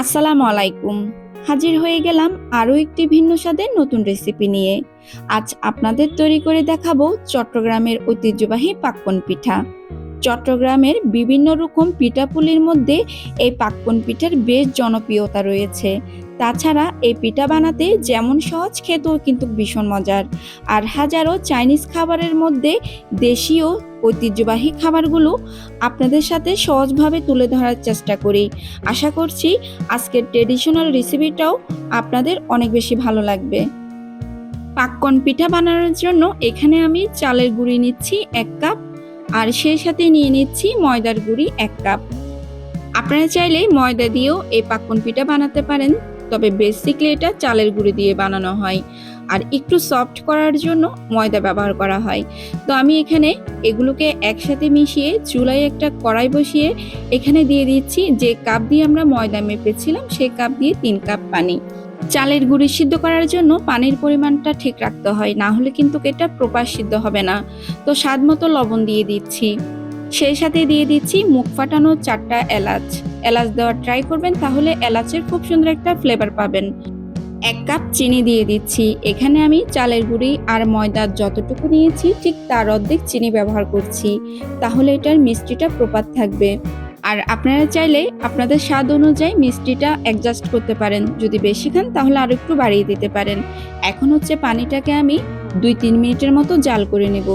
আসসালামু আলাইকুম। হাজির হয়ে গেলাম আরও একটি ভিন্ন স্বাদের নতুন রেসিপি নিয়ে। আজ আপনাদের তৈরি করে দেখাবো চট্টগ্রামের ঐতিহ্যবাহী পাক্কন পিঠা। চট্টগ্রামের বিভিন্ন রকম পিঠাপুলির মধ্যে এই পাক্কন পিঠার বেশ জনপ্রিয়তা রয়েছে। তাছাড়া এই পিঠা বানাতে যেমন সহজ, খেতেও কিন্তু ভীষণ মজার। আর হাজারো চাইনিজ খাবারের মধ্যে দেশীয় ঐতিহ্যবাহী খাবারগুলো আপনাদের সাথে সহজভাবে তুলে ধরার চেষ্টা করি। আশা করছি আজকের ট্রেডিশনাল রেসিপিটাও আপনাদের অনেক বেশি ভালো লাগবে। পাক্কন পিঠা বানানোর জন্য এখানে আমি চালের গুঁড়ি নিচ্ছি এক কাপ আর সেই সাথে নিয়ে নিচ্ছি ময়দার গুঁড়ি এক কাপ। আপনারা চাইলে ময়দা দিয়েও এই পাক্কন পিঠা বানাতে পারেন, তবে বেসিকলি এটা চালের গুঁড়ি দিয়ে বানানো হয়। আর একটু সফট করার জন্য ময়দা ব্যবহার করা হয়। তো আমি এখানে এগুলোকে একসাথে মিশিয়ে চুলায় একটা কড়াই বসিয়ে এখানে দিয়ে দিচ্ছি যে কাপ দিয়ে আমরা ময়দা মেপেছিলাম, সেই কাপ দিয়ে তিন কাপ পানি। চালের গুঁড়ি সিদ্ধ করার জন্য পানির পরিমাণটা ঠিক রাখতে হয়, না হলে কিন্তু এটা প্রপার সিদ্ধ হবে না। তো স্বাদ মতো লবণ দিয়ে দিচ্ছি। সেই সাথে দিয়ে দিচ্ছি মুখ ফাটানো চারটা এলাচ। এলাচ দেওয়ার ট্রাই করবেন, তাহলে এলাচের খুব সুন্দর একটা ফ্লেভার পাবেন। এক কাপ চিনি দিয়ে দিচ্ছি। এখানে আমি চালের গুঁড়ি আর ময়দার যতটুকু নিয়েছি, ঠিক তার অর্ধেক চিনি ব্যবহার করছি। তাহলে এটার মিষ্টিটা প্রপার থাকবে। আর আপনারা চাইলে আপনাদের স্বাদ অনুযায়ী মিষ্টিটা অ্যাডজাস্ট করতে পারেন। যদি বেশি খান, তাহলে আরও একটু বাড়িয়ে দিতে পারেন। এখন হচ্ছে পানিটাকে আমি দুই তিন মিনিটের মতো জাল করে নেব।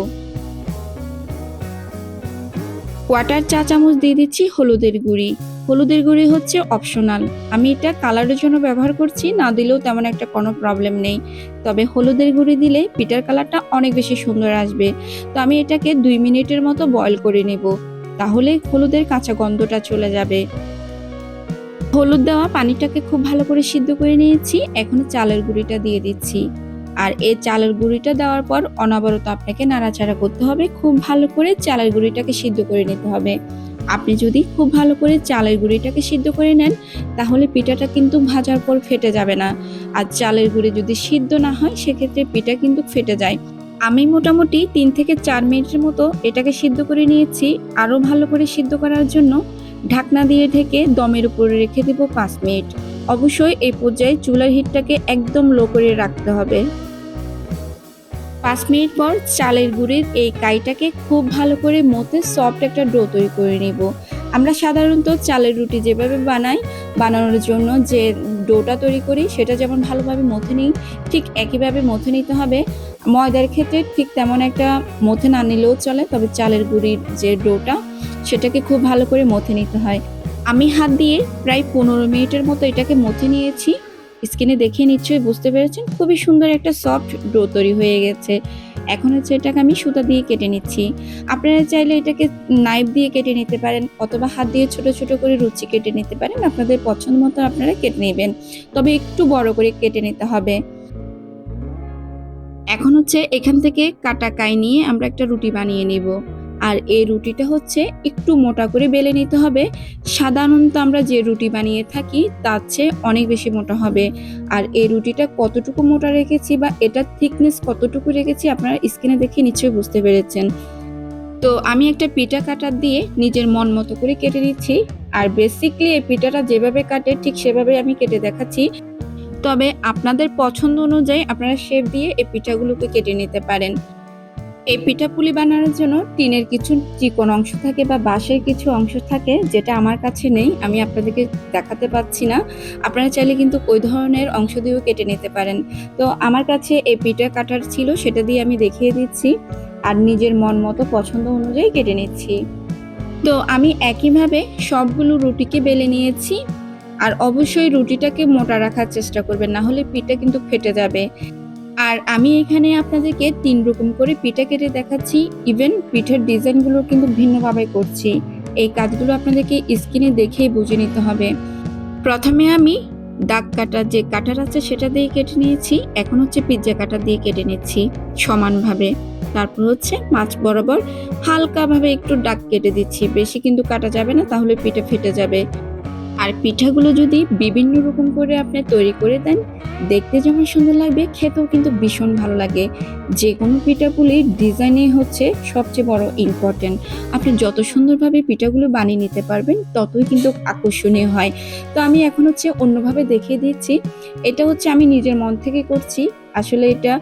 কোয়াটার চা চামচ দিয়ে দিচ্ছি হলুদের গুঁড়ি। হলুদের গুঁড়ি হচ্ছে অপশনাল আমি এটা কালারের জন্য ব্যবহার করছি, না দিলেও তেমন একটা কোনো প্রবলেম নেই। তবে হলুদের গুঁড়ি দিলে পিঠার কালারটা অনেক বেশি সুন্দর আসবে। তো আমি এটাকে দুই মিনিটের মতো বয়ল করে নেব। তাহলে হলুদের কাঁচা গন্ধটা চলে যাবে। হলুদ দেওয়া পানিটাকে খুব ভালো করে সিদ্ধ করে নিয়েছি, এখন চালের গুঁড়িটা দিয়ে দিচ্ছি। আর এই চালের গুঁড়িটা দেওয়ার পর অনবরত আপনাকে নাড়াচাড়া করতে হবে, খুব ভালো করে চালের গুঁড়িটাকে সিদ্ধ করে নিতে হবে। আপনি যদি খুব ভালো করে চালের গুঁড়িটাকে সিদ্ধ করে নেন, তাহলে পিঠাটা কিন্তু ভাজার পর ফেটে যাবে না। আর চালের গুঁড়ি যদি সিদ্ধ না হয়, সেক্ষেত্রে পিঠা কিন্তু ফেটে যায়। আমি মোটামুটি তিন থেকে চার মিনিটের মতো এটাকে সিদ্ধ করে নিয়েছি আরও ভালো করে সিদ্ধ করার জন্য ঢাকনা দিয়ে ঢেকে দমের উপরে রেখে দেব পাঁচ মিনিট। অবশ্যই এই পর্যায়ে চুলার হিটটাকে একদম লো করে রাখতে হবে। পাঁচ মিনিট পর চালের গুঁড়ির এই কাইটাকে খুব ভালো করে মতে সফট একটা ডো তৈরি করে নিব। আমরা সাধারণত চালের রুটি যেভাবে বানাই, বানানোর জন্য যে ডোটা তৈরি করি, সেটা যেমন ভালোভাবে মথে নিই, ঠিক একইভাবে মথে নিতে হবে। ময়দার ক্ষেত্রে ঠিক তেমন একটা মথে না নিলেও চলে, তবে চালের গুঁড়ির যে ডোটা, সেটাকে খুব ভালো করে মথে নিতে হয়। আমি হাত দিয়ে প্রায় পনেরো মিনিটের মতো এটাকে মথে নিয়েছি। স্কিনে দেখে নিশ্চয়ই বুঝতে পেরেছেন? খুবই সুন্দর একটা সফট ডো তৈরি হয়ে গেছে। এখন হচ্ছে এটাকে আমি সুতা দিয়ে কেটে নিচ্ছি। আপনারা চাইলে এটাকে নাইফ দিয়ে কেটে নিতে পারেন অথবা হাত দিয়ে ছোট ছোট করে রুচি কেটে নিতে পারেন। আপনাদের পছন্দ মতো আপনারা কেটে নেবেন। তবে একটু বড় করে কেটে নিতে হবে। এখন হচ্ছে এখান থেকে কাটা কাই নিয়ে আমরা একটা রুটি বানিয়ে নিব। আর এই রুটিটা হচ্ছে একটু মোটা করে বেলে নিতে হবে। সাধারণত আমরা যে রুটি বানিয়ে থাকি, তার চেয়ে অনেক বেশি মোটা হবে। আর এই রুটিটা কতটুকু মোটা রেখেছি বা এটার থিকনেস কতটুকু রেখেছি আপনারা স্ক্রিনে দেখে নিশ্চয়ই বুঝতে পেরেছেন। তো আমি একটা পিঠা কাটার দিয়ে নিজের মন মতো করে কেটে নিচ্ছি। আর বেসিকলি এই পিঠাটা যেভাবে কাটে ঠিক সেভাবে আমি কেটে দেখাচ্ছি। তবে আপনাদের পছন্দ অনুযায়ী আপনারা শেপ দিয়ে এই পিঠাগুলোকে কেটে নিতে পারেন। এই পিঠাপুলি বানানোর জন্য টিনের কিছু চিকন অংশ থাকে বা বাঁশের কিছু অংশ থাকে, যেটা আমার কাছে নেই, আমি আপনাদেরকে দেখাতে পাচ্ছি না। আপনারা চাইলে কিন্তু ওই ধরনের অংশ দিয়েও কেটে নিতে পারেন। তো আমার কাছে এই পিঠা কাটার ছিল, সেটা দিয়ে আমি দেখিয়ে দিচ্ছি আর নিজের মন মতো পছন্দ অনুযায়ী কেটে নিচ্ছি। তো আমি একইভাবে সবগুলো রুটিকে বেলে নিয়েছি। আর অবশ্যই রুটিটাকে মোটা রাখার চেষ্টা করবেন, না হলে পিঠা কিন্তু ফেটে যাবে। আর আমি এখানে আপনাদেরকে তিন রকম করে পিঠা কেটে দেখাচ্ছি। ইভেন পিঠের ডিজাইনগুলো কিন্তু ভিন্নভাবে করছি। এই কাজগুলো আপনাদেরকে স্ক্রিনে দেখেই বুঝে নিতে হবে। প্রথমে আমি দাগ কাটা যে কাটার আছে সেটা দিয়ে কেটে নিয়েছি। এখন হচ্ছে পিৎজা কাটা দিয়ে কেটে নিচ্ছি সমানভাবে। তারপর হচ্ছে মাছ বরাবর হালকাভাবে একটু দাগ কেটে দিচ্ছি। বেশি কিন্তু কাটা যাবে না, তাহলে পিঠা ফেটে যাবে। আর পিঠাগুলো যদি বিভিন্ন রকম করে আপনি তৈরি করে দেন দেখতে যেমন সুন্দর লাগবে, খেতেও কিন্তু ভীষণ ভালো লাগে। যে কোনো পিঠাপুলির ডিজাইনই হচ্ছে সবচেয়ে বড় ইম্পর্টেন্ট আপনি যত সুন্দরভাবে পিঠাগুলো বানিয়ে নিতে পারবেন, ততই কিন্তু আকর্ষণীয় হয়। তো আমি এখন হচ্ছে অন্যভাবে দেখিয়ে দিচ্ছি। এটা হচ্ছে আমি নিজের মন থেকে করছি। আসলে এটা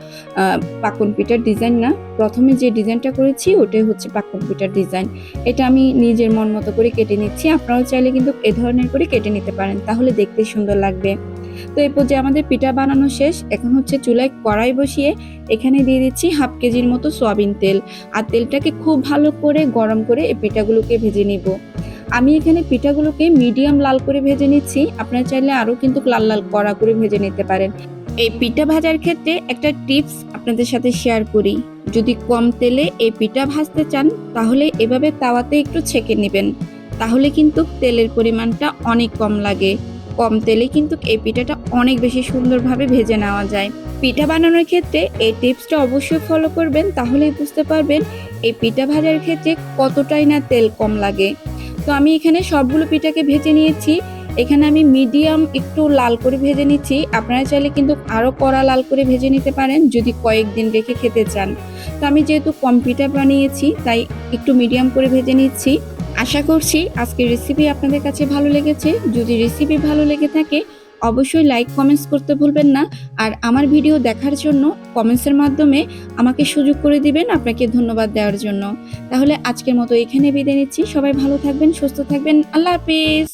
পাকন পিঠার ডিজাইন না। প্রথমে যে ডিজাইনটা করেছি, ওটাই হচ্ছে পাকন পিঠার ডিজাইন এটা আমি নিজের মন মতো করে কেটে নিচ্ছি। আপনারাও চাইলে কিন্তু এ ধরনের করে কেটে নিতে পারেন। তাহলে দেখতে সুন্দর লাগবে। তো এই পর্যায়ে আমাদের পিঠা বানানো শেষ। এখন হচ্ছে চুলায় কড়াই বসিয়ে এখানে দিয়ে দিচ্ছি হাফ কেজির মতো সয়াবিন তেল। আর তেলটাকে খুব ভালো করে গরম করে এই পিঠাগুলোকে ভেজে নিব। আমি এখানে পিঠাগুলোকে মিডিয়াম লাল করে ভেজে নিচ্ছি। আপনারা চাইলে আরও কিন্তু লাল লাল কড়া করে ভেজে নিতে পারেন। এই পিঠা ভাজার ক্ষেত্রে একটা টিপস আপনাদের সাথে শেয়ার করি। যদি কম তেলে এই পিঠা ভাজতে চান, তাহলে এভাবে তাওয়াতে একটু ছেঁকে নেবেন। তাহলে কিন্তু তেলের পরিমাণটা অনেক কম লাগে। কম তেলে কিন্তু এই পিঠাটা অনেক বেশি সুন্দরভাবে ভেজে নেওয়া যায়। পিঠা বানানোর ক্ষেত্রে এই টিপসটা অবশ্যই ফলো করবেন, তাহলেই বুঝতে পারবেন এই পিঠা ভাজার ক্ষেত্রে কতটাই না তেল কম লাগে। তো আমি এখানে সবগুলো পিঠাকে ভেজে নিয়েছি। এখানে আমি মিডিয়াম একটু লাল করে ভেজে নিচ্ছি। আপনারা চাইলে কিন্তু আরও কড়া লাল করে ভেজে নিতে পারেন যদি কয়েকদিন রেখে খেতে চান। তো আমি যেহেতু কম পিঠা বানিয়েছি, তাই একটু মিডিয়াম করে ভেজে নিচ্ছি। আশা করছি আজকের রেসিপি আপনাদের কাছে ভালো লেগেছে। যদি রেসিপি ভালো লেগে থাকে, অবশ্যই লাইক কমেন্টস করতে ভুলবেন না। আর আমার ভিডিও দেখার জন্য কমেন্টসের মাধ্যমে আমাকে সুযোগ করে দিবেন আপনাকে ধন্যবাদ দেওয়ার জন্য। তাহলে আজকের মতো এখানে বিদায় নিচ্ছি। সবাই ভালো থাকবেন, সুস্থ থাকবেন। আল্লাহ হাফিজ।